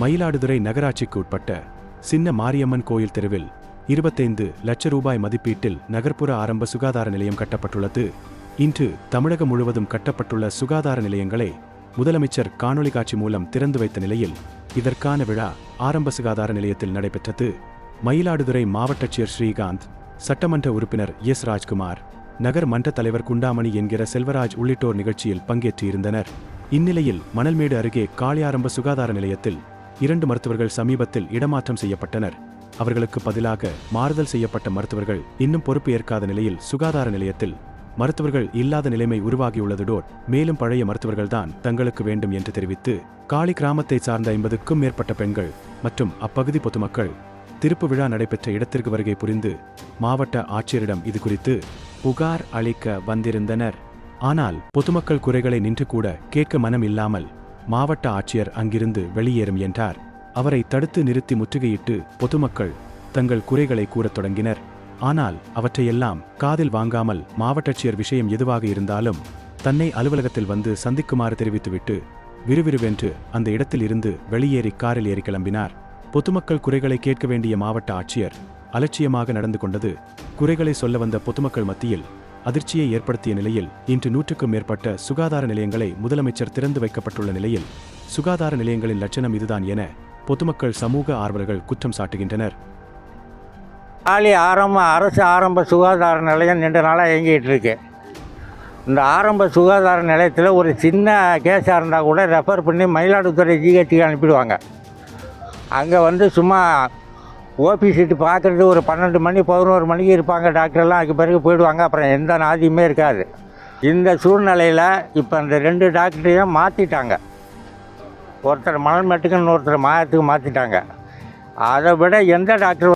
மயிலாடுதுறை நகராட்சிக்கு உட்பட்ட சின்ன மாரியம்மன் கோயில் தெருவில் இருபத்தைந்து லட்ச ரூபாய் மதிப்பீட்டில் நகர்ப்புற ஆரம்ப சுகாதார நிலையம் கட்டப்பட்டுள்ளது. இன்று தமிழகம் முழுவதும் கட்டப்பட்டுள்ள சுகாதார நிலையங்களை முதலமைச்சர் காணொளி காட்சி மூலம் திறந்து வைத்த நிலையில் இதற்கான விழா ஆரம்ப சுகாதார நிலையத்தில் நடைபெற்றது. மயிலாடுதுறை மாவட்டட்சியர் ஸ்ரீகாந்த் சட்டமன்ற உறுப்பினர் எஸ் ராஜ்குமார் நகர் மன்ற தலைவர் குண்டாமணி என்கிற செல்வராஜ் உள்ளிட்டோர் நிகழ்ச்சியில் பங்கேற்றிருந்தனர். இந்நிலையில் மணல்மேடு அருகே காளியாரம்ப சுகாதார நிலையத்தில் இரண்டு மருத்துவர்கள் சமீபத்தில் இடமாற்றம் செய்யப்பட்டனர். அவர்களுக்கு பதிலாக மாறுதல் செய்யப்பட்ட மருத்துவர்கள் இன்னும் பொறுப்பு ஏற்காத நிலையில் சுகாதார நிலையத்தில் மருத்துவர்கள் இல்லாத நிலைமை உருவாகியுள்ளதுடோட் மேலும் பழைய மருத்துவர்கள்தான் தங்களுக்கு வேண்டும் என்று தெரிவித்து காளி கிராமத்தை சார்ந்த ஐம்பதுக்கும் மேற்பட்ட பெண்கள் மற்றும் அப்பகுதி பொதுமக்கள் திருப்பு விழா நடைபெற்ற இடத்திற்கு வருகை புரிந்து மாவட்ட ஆட்சியரிடம் இது குறித்து புகார் அளிக்க வந்திருந்தனர். ஆனால் பொதுமக்கள் குறைகளை நின்று கூட கேட்க மனம் இல்லாமல் மாவட்ட ஆட்சியர் அங்கிருந்து வெளியேறும் என்றார். அவரை தடுத்து நிறுத்தி முற்றுகையிட்டு பொதுமக்கள் தங்கள் குறைகளை கூறத் தொடங்கினர். ஆனால் அவற்றையெல்லாம் காதில் வாங்காமல் மாவட்டட்சியர் விஷயம் எதுவாக இருந்தாலும் தன்னை அலுவலகத்தில் வந்து சந்திக்குமாறு தெரிவித்துவிட்டு விறுவிறுவென்று அந்த இடத்தில் இருந்து வெளியேறி காரில் ஏறி கிளம்பினார். பொதுமக்கள் குறைகளை கேட்க வேண்டிய மாவட்ட ஆட்சியர் அலட்சியமாக நடந்து கொண்டது குறைகளை சொல்ல வந்த பொதுமக்கள் மத்தியில் அதிர்ச்சியை ஏற்படுத்திய நிலையில் இன்று நூற்றுக்கும் மேற்பட்ட சுகாதார நிலையங்களை முதலமைச்சர் திறந்து வைக்கப்பட்டுள்ள நிலையில் சுகாதார நிலையங்களின் லட்சணம் இதுதான் என பொதுமக்கள் சமூக ஆர்வலர்கள் குற்றம் சாட்டுகின்றனர். ஆலி ஆரம்ப அரசு ஆரம்ப சுகாதார நிலையம் ரெண்டு நாளாக இயங்கிட்டு இருக்கு. இந்த ஆரம்ப சுகாதார நிலையத்தில் ஒரு சின்ன கேஸாக இருந்தால் கூட ரெஃபர் பண்ணி மயிலாடுதுறை ஜிஹெச்சுக்கு அனுப்பிடுவாங்க. அங்கே வந்து சும்மா ஓபி சீட்டு பார்க்குறது ஒரு பன்னெண்டு மணி பதினோரு மணிக்கு இருப்பாங்க டாக்டர்லாம் அதுக்கு பிறகு போயிடுவாங்க. அப்புறம் எந்த நாதியுமே இருக்காது. இந்த சூழ்நிலையில் இப்போ அந்த ரெண்டு டாக்டரையும் மாற்றிட்டாங்க ஒருத்தர் மலன் மெட்டுக்குன்னு ஒருத்தர் மாயத்துக்கு மாற்றிட்டாங்க அதை விட எந்த டாக்டர்